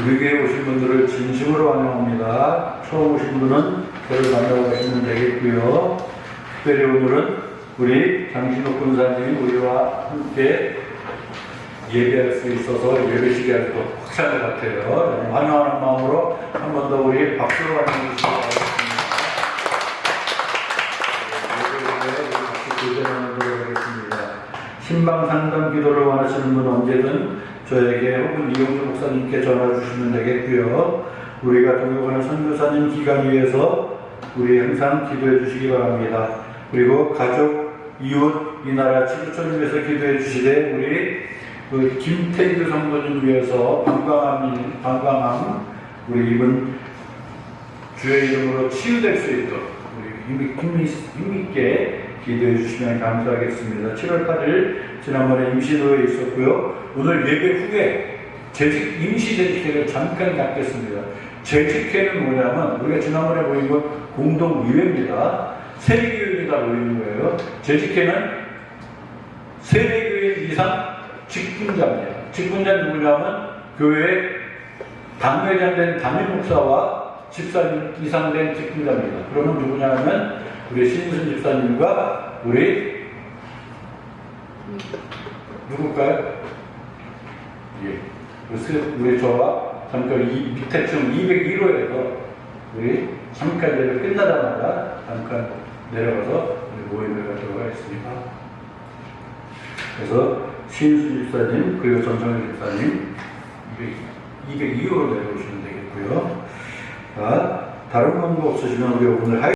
우리 교회 오신 분들을 진심으로 환영합니다. 처음 오신 분은 저를 만나고 가시면 되겠고요. 특별히 오늘은 우리 장신호 군사님이 우리와 함께 예배할 수 있어서 예배식이 아주 것 같아요. 환영하는 마음으로 한 번 더 우리 박수로 환영해 주시기 바랍니다. 예배를 같이 교제하도록 하겠습니다. 신방 상담 기도를 원하시는 분 언제든 저에게 혹은 이용주 목사님께 전화 주시면 되겠고요. 우리가 동역하는 선교사님 기간 위해서 우리 항상 기도해 주시기 바랍니다. 그리고 가족, 이웃, 이 나라 지구촌을 위해서 기도해 주시되 우리 그 김태규 성도님 위해서 방광암, 방광암 우리 이분 주의 이름으로 치유될 수 있도록 힘있게 기도해 주시면 감사하겠습니다. 7월 8일 지난번에 임시도에 있었고요. 오늘 예배 후에 재직, 임시 재직회를 잠깐 갖겠습니다. 재직회는 뭐냐면 우리가 지난번에 보인 건 공동위회입니다. 세계교회가 모이는 거예요. 재직회는 세계교회 이상 직분자입니다. 직분자 누구냐면 교회 당회장 된 담임 목사와 집사님 이상 된 직분자입니다. 그러면 누구냐면 우리 신순 집사님과 우리 누굴까요? 예. 그래서 우리 저와 잠깐 이 밑에 층 201호에서 우리 잠깐 예배 끝나자마자 잠깐 내려가서 우리 모임을 갖도록 하겠습니다. 그래서 신수 집사님 그리고 전성일 집사님 202호로 내려오시면 되겠고요. 자, 다른 방법 없으시면 우리 오늘 할